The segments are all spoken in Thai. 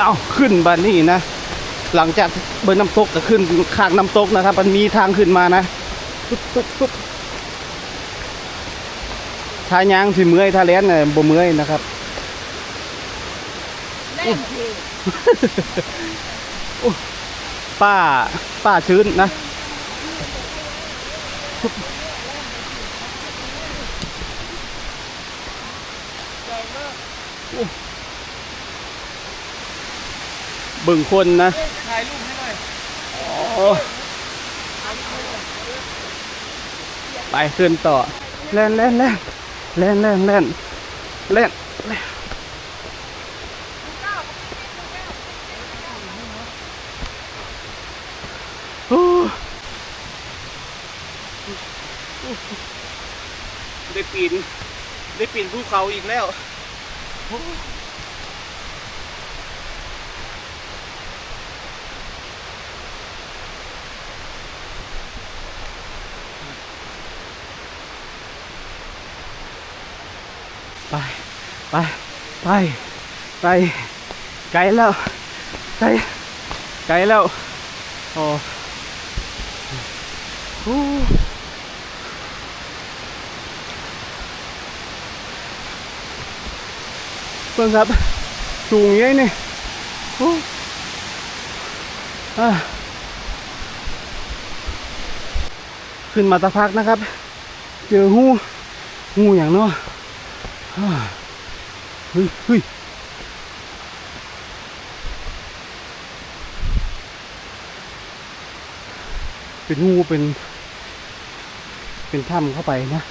เอาขึ้นบ้านนี่นะ หลังจากเบิร์น้ำตกก็ขึ้นข้างน้ำตกนะครับ มันมีทางขึ้นมานะตุ๊บตุ๊บตุ๊บถ้ายางสิเมื่อยถ้าแล่นน่ะบ่เมื่อยนะครับป้าป้าชื้นนะเบึงคนนะถ่ายรูปให้หน่อยไปขึ้นต่อเล่นเล่นเล่นเล่นเล่นเล่นเล่นได้ปีน ได้ปีนภูเขาอีกแล้ว ไปไปไกลแล้วไกลไกลแล้วโอ้เพิ่งครับสูงยังนี่โอ้อ่าขึ้นมาสักพักนะครับ เจอหูหูอย่างเนาะอ่า เฮ้ยเฮ้ยเป็นงูเป็น เป็นถ้ำเข้าไปนะ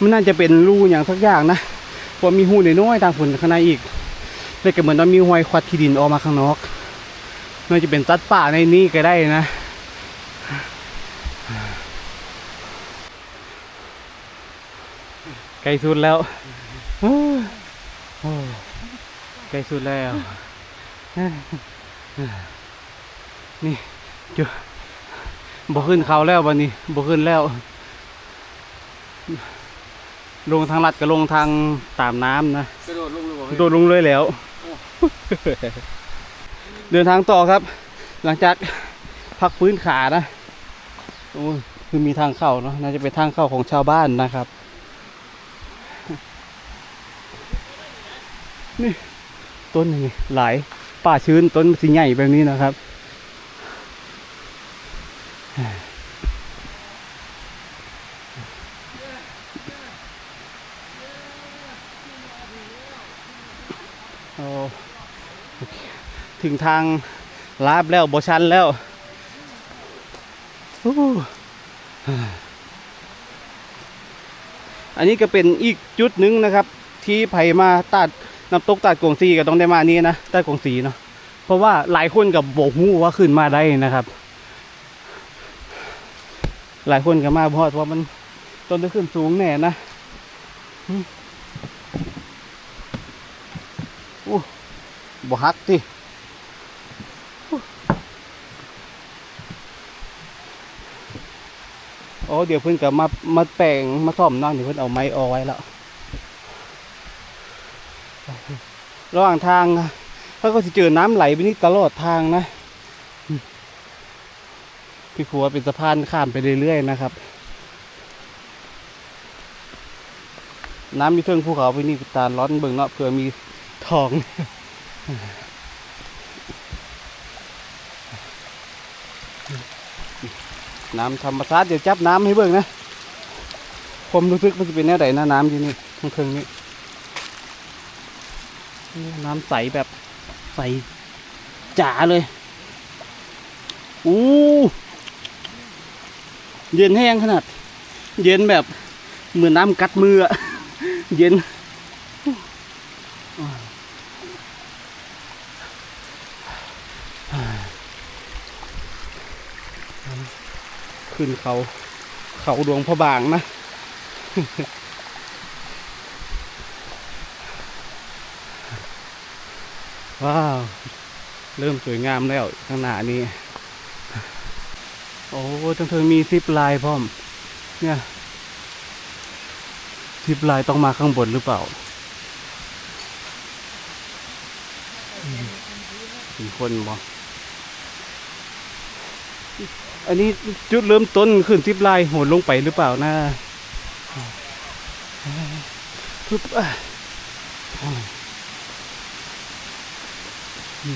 มันน่าจะเป็นรูอย่างสักอย่างนะพราะมีหูน้อยทางฝนข้างในอีกเลยก็เหมือนว่ามีหอยควัดที่ดินออกมาข้างนอกน่าจะเป็นสัตว์ป่าในนี้ก็ได้นะ ใกล้สุดแล้วโอ้โอ้ใกล้สุดแล้ว นี่จุบ่ขึ้นเขาแล้ววันนี้บ่ขึ้นแล้ว ลงทางลัดก็ลงทางตามน้ำนะกระโดดลงเลยบอกโดดลงเลยแล้ว เดินทางต่อครับ หลังจากพักฟื้นขานะโอ้ยคือมีทางเข้าเนาะน่าจะเป็นทางเข้าของชาวบ้านนะครับ นี่ต้นนี่หลายป่าชื้นต้นสีใหญ่แบบนี้นะครับโอ้ถึงทางลาบแล้วบชันแล้วอ้อันนี้ก็เป็นอีกจุดหนึ่งนะครับ ที่ไผมาตัด น้ำตกตัดกงซีก็ต้องได้มานี้นะตัดกงซีเนาะเพราะว่าหลายคนกับโบกหูว่าขึ้นมาได้นะครับ หลายคนก็มาเพราะว่ามันต้นได้ขึ้นสูงแน่นะอืมโอ้บ่ฮักติโอ้เดี๋ยวเพิ่อนก็มามาแปลงมาซ่อมนั่นเดี๋ยวเพิ่อนเอาไม้ออไว้แล้ว ระหว่างทางเขาก็จะเจอน้ำไหลไปนี่ตลอดทางนะพี่ครัวเป็นสะพานข้ามไปเรื่อยๆนะครับ น้ำมีเทิงภูเขาไปนี่ตาร้อนเบิ่งเนาะเผื่อมีทองน้ำธรรมชาติเดี๋ยวจับน้ำให้เบิ่งนะ ผมรู้สึกมันจะเป็นแนวไหนนะน้ำที่นี่ข้างเทิงนี้ น้ำใสแบบใสจ๋าเลย อู้เย็นแห้งขนาด เย็นแบบเหมือนน้ำกัดมืออะเย็น ขึ้นเขา เขาดวงพระบางนะ ว้าว เริ่มสวยงามแล้วข้างหน้านี้ โอ้จังเธอมีซิปลน์พร้อม เนี่ยซิปลน์ต้องมาข้างบนหรือเปล่าเป็นคนบ่อันนี้จุดเริ่มต้นขึ้นทิปลน์โหดลงไปหรือเปล่านะปึ๊บอะ นั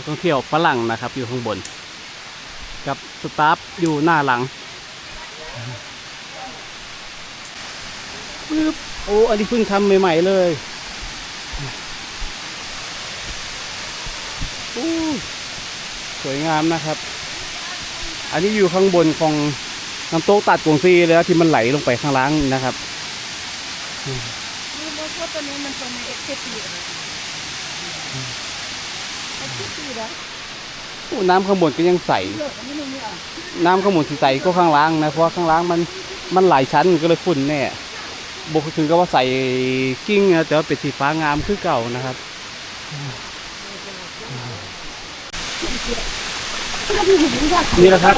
กท่องเที่ยวฝรั่งนะครับ อยู่ข้างบน กับสตาฟอยู่หน้าหลังปึ๊บโอ้อันนี้เพิ่งทำใหม่ ๆ เลยสวยงามนะครับ อันนี้อยู่ข้างบนของ น้ำโต๊ะตัดกวงซีเลยนะที่มันไหลลงไปข้างล่างนะครับนี่รถว่าตัวนี้มันตัวในเอ็กซ์ตีอะไรเอ็กซ์ตีแล้วโอ้น้ำข้างบนก็ยังใสเลือกอันนี้มึงไม่เอาน้ำข้างบนสีใสก็ข้างล่างนะ เพราะว่าข้างล่างมันมันหลายชั้นก็เลยขุ่นแน่บกถึงก็ว่าใส่กิ้งนะแต่ว่าเป็นสีฟ้างามคือเก่านะครับ นี่แหละครับ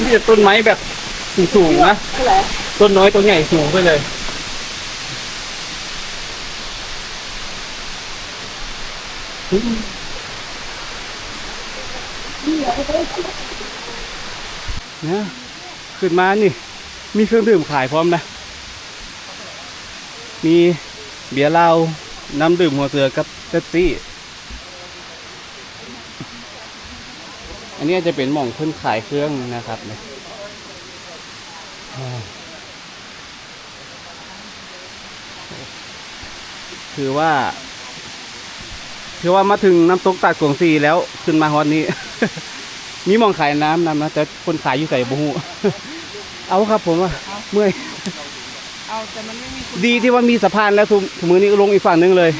นี่จะต้นไม้แบบสูงๆนะต้นน้อยต้นใหญ่สูงไปเลยเนี่ยขึ้นมานี่ มีเครื่องดื่มขายพร้อมนะ มีเบียร์เหล้าน้ำดื่มหัวเสือกับเป๊ปซี่ อันนี้จะเป็นหม่องเพิ่นขายเครื่องนะครับเนี่ยอ่าคือว่า คือว่ามาถึงน้ำตกตาดกวงซีแล้วขึ้นมาฮอตนี้ มีหมองขายน้ำนำนะแต่คนขายอยู่ใส่บุหูเอาครับผมว่าเมื่อยเอาแต่มันไม่มีคุณดีที่ว่ามีสะพานแล้วทุกมือนี้ลงอีกฝั่งหนึงเลย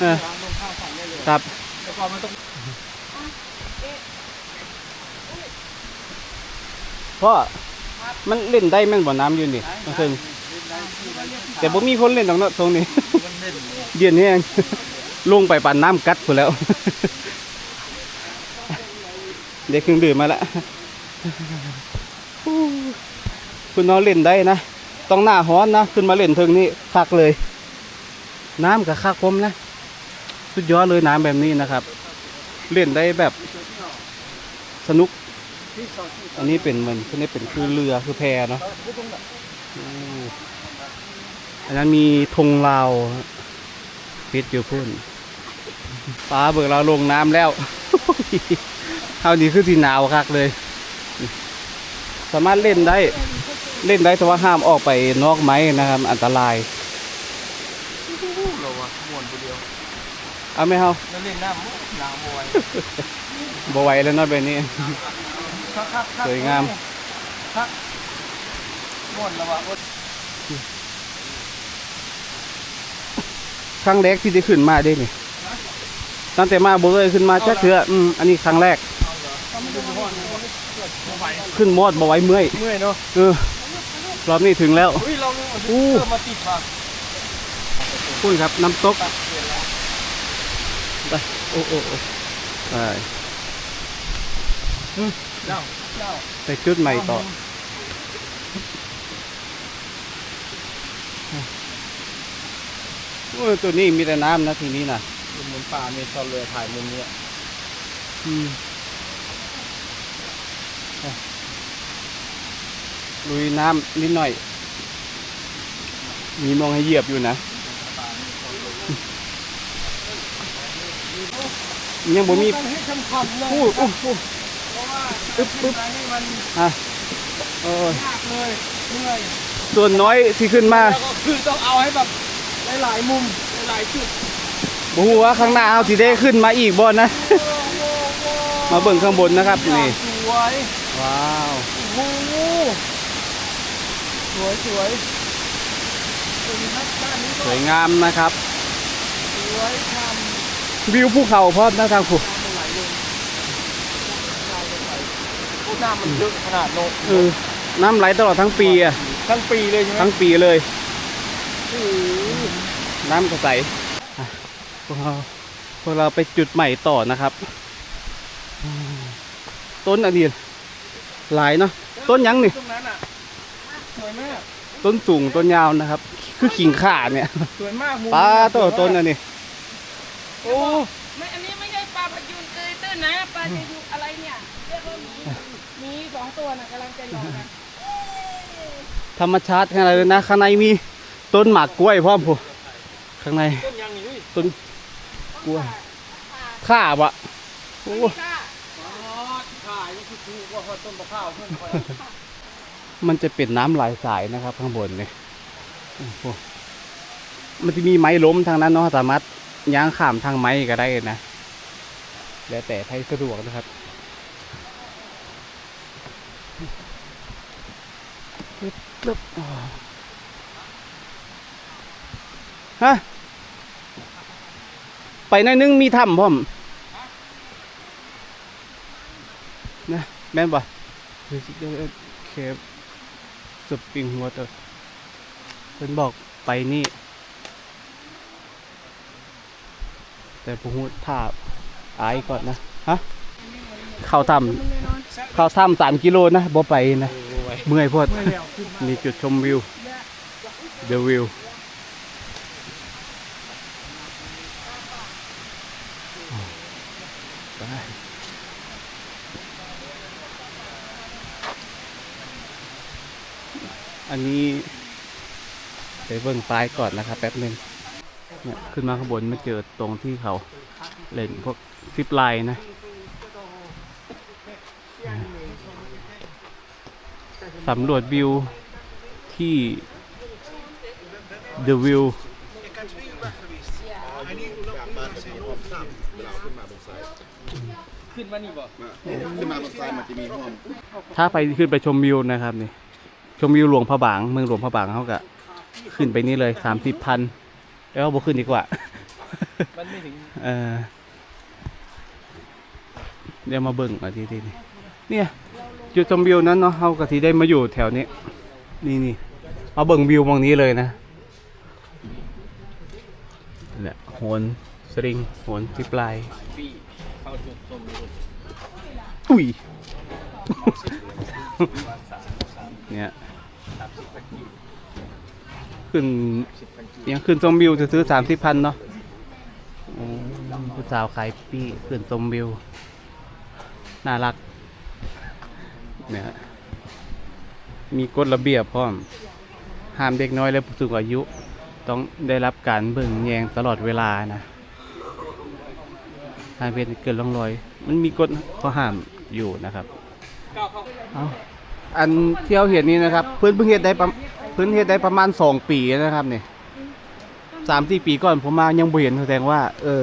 เออครับ แต่ก่อนมันต้อง เพราะมันเล่นได้แม่นบ่น้ำอยู่นี่ตรงซึ่งแต่บ่มีคนเล่นตรงนั้นตรงนี้ เดียนนี่เองลงไปปั่นน้ำกัดพุ่นแล้ว เด็กเครื่องดื่มมาแล้วคุณน้องเล่นได้นะ ต้องหน้าฮ้อนนะ ขึ้นมาเล่นเทิงนี้คักเลย น้ำกับคักผมนะ สุดยอดเลยน้ำแบบนี้นะครับ เล่นได้แบบสนุก อันนี้เป็นเหมือนอันนี้เป็นคือเรือคือแพเนาะอืมอันนั้นมีธงลาวพิษอยู่พุ่นปลาเบิกเราลงน้ำแล้วเท่านี้คือที่หนาวคักเลย สามารถเล่นได้ เล่นได้แต่ว่าห้ามออกไปนอกไม้นะครับ อันตรายเราอะม้วนตัวเดียวเอาไหมเฮาแล้วเล่นน้ำน้ำมวยบ่ไหวแล้วเนาะแบบนี้ คักคักสวยงามคักม้วนแล้ววะครั้งแรกที่ได้ขึ้นมาได้นี่ตั้งแต่มาบ่เคยขึ้นมาจักเทื่ออืมอันนี้ครั้งแรก ขึ้นมอดบ่ไหวเมื่อยเมื่อยเนาะเออรอบนี้ถึงแล้วอุ้ยเราเอาอู้เสื้อมาติดมาพูดครับน้ำตกไปโอ้โอ้โอ้ไปเจ้าเจ้า ไปจุดใหม่ต่อโอ้ยตัวนี้มีแต่น้ำนะทีนี้นะเหมือนป่ามีตอนเรือถ่ายมุมเนี้ยอืมอะลุยน้ำนิดหน่อย มีมองให้เหยียบอยู่นะ ยังบ่มีต้องให้คำคำเลยอู้ อู้อู้เพราะว่าอึ๊บอึ๊บการนี่มันอะเออยากเลยเหนื่อยส่วนน้อยที่ขึ้นมาแล้วก็คือต้องเอาให้แบบหลายๆมุมหลายๆจุดบ่ฮู้ว่าข้างหน้าเอาสิได้ขึ้นมาอีกบ่นะ มาเบิ่งข้างบนนะครับนี่สวยว้าวโอ้โหสวยสวยสวยครับด้านนี้ก็สวยงามนะครับ สวยทวิวภูเขาพร้อมนะทางผู้ำ น้ำมันไหลลงโอ้น้ำมันเยอะขนาดโนเออน้ำไหลตลอดทั้งปีอะทั้งปีเลยใช่ไหมทั้งปีเลย โอ้โหน้ำก็ใสอะพวกเราพวกเราไปจุดใหม่ต่อนะครับอืมต้นอันนี้หลายเนาะต้นหยังนี่ ตรงนั้นอะสวยมากต้นสูงต้นยาวนะครับ คือขิงข่าเนี่ยสวยมากมุมปลานี้ตัวสวยมากต้นอันนี้โอ้ไม่ อันนี้ไม่ใช่ปลาพยูนเกยตื้นนะ ปลาจะอยู่อะไรเนี่ยเรียกว่าหมีห มีสองตัวน่ะกำลังจะหยอกกันธรรมชาติขนาดเลยนะ ข้างในมีต้นหมากกล้วยพร้อมผู้ข้างในต้นยังนี่เว้ยต้นกล้วยข่าบะโอ้ค่ะขายนี่คือถูกว่าต้นมะพร้าวเพื่อนคอยมันจะเป็นน้ำหลายสายนะครับ ข้างบนเนี่ยโอ้โหมันจะมีไม้ล้มทางนั้นเนาะสามารถย่างข้ามทางไม้ก็ได้นะ แล้วแต่ใครสะดวกนะครับ ปึ๊บปึ๊บอ่าฮะ ไปหน่อยนึงมีถ้ำพร้อมนะแม่นปะเคปสปริงวอเตอร์เพิ่นบอกไปนี่ แต่ผมพูดท่าอายก่อนนะ ฮะ เข้าถ้ำเข้าถ้ำสามกิโลนะบ่ไปนะ เมื่อยโพดมีจุดชมวิว The View ไปอันนี้ไปเบิ่งป้ายก่อนนะครับแป๊บหนึงเนี่ยขึ้นมาข้างบนไมาเจอตรงที่เขาเล่นพวกซิปไลน์นะ สำรวจวิวที่ The View ขึ้นมานี่บ่ขึ้นมาบนซ้ายมันจะมีห้องถ้าไปขึ้นไปชมวิวนะครับนี่ ชมวิวหลวงพระบาง เมืองหลวงพระบางเขาก็ขึ้นไปนี่เลยสามสิบพันแล้วก็บขึ้นดีกว่ามันไม่ถึงเออเดี๋ยวมาเบิ่งอะทีทีนี่เนี่ย จุดชมวิวนั้นเนาะเขากะทีได้มาอยู่แถวนี้ นี่นี่เอาเบิ่งวิวมองนี้เลยนะนี่แหละโหนสลิงโหนซิปลาจุดชมวิวอุ้ยเนี่ยขึ้นยังขึ้นชมวิวจะซื้อสามสิบพันเนาะผู้สาวขายปี้ขึ้นชมวิวน่ารัก เนี่ยมีกฎระเบียบพร้อม ห้ามเด็กน้อยและผู้สูงอายุ ต้องได้รับการเบิ่งแยงตลอดเวลานะห้ามเป็นเกินร่องรอย มันมีกฎข้อห้ามอยู่นะครับเอาอันเที่ยวเห็นนี้นะครับ เพื่อนเพิ่งเฮ็ดได้ประเพิ่นเฮ็ดได้ประมาณสองปีนะครับเนี่ยสามสี่ปีก่อนผมมายังเบ่เห็นแสดงว่า เออ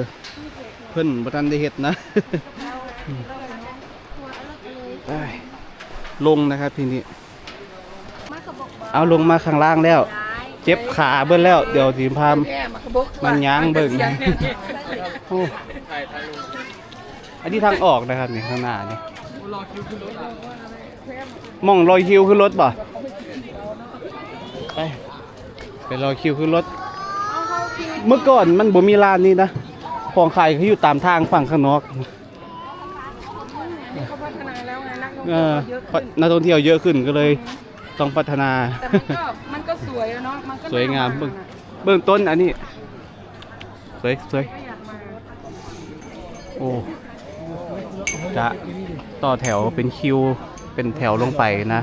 เพิ่อนบ่ทันได้เฮ็ดนะ ลงนะครับทีนี้ เอาลงมาข้างล่างแล้ว เจ็บขาเบิ่นแล้ว เดี๋ยวสิพามแย่มากระบอกมันย้างเบิ่งสียเนี่ยโอ้ถ่ายถ่ายลงอันนี้ทางออกนะครับนี่ข้างหน้านี่รอคิวขึ้นรถอะมองรอยคิวขึ้นรถป่ะไปไปรอคิวขึ้นรถ เมื่อก่อนมันบ่มีร้านนี้นะ ของขายเขาอยู่ตามทางฝั่งข้างนอก เขาพัฒนาแล้วไงนักท่อง เอเที่ยวอเยอะขึ้นนักท่องเที่ยวเยอะขึ้นก็เลยต้องพัฒนา แต่มันก็มันก็สวยอะเนาะมันก็สวยงามน่เบิ่งอะเบื้องต้นอันนี้ สวยสวยก็อยากมาโอ้จะต่อแถวเป็นคิวเป็นแถวลงไปนะ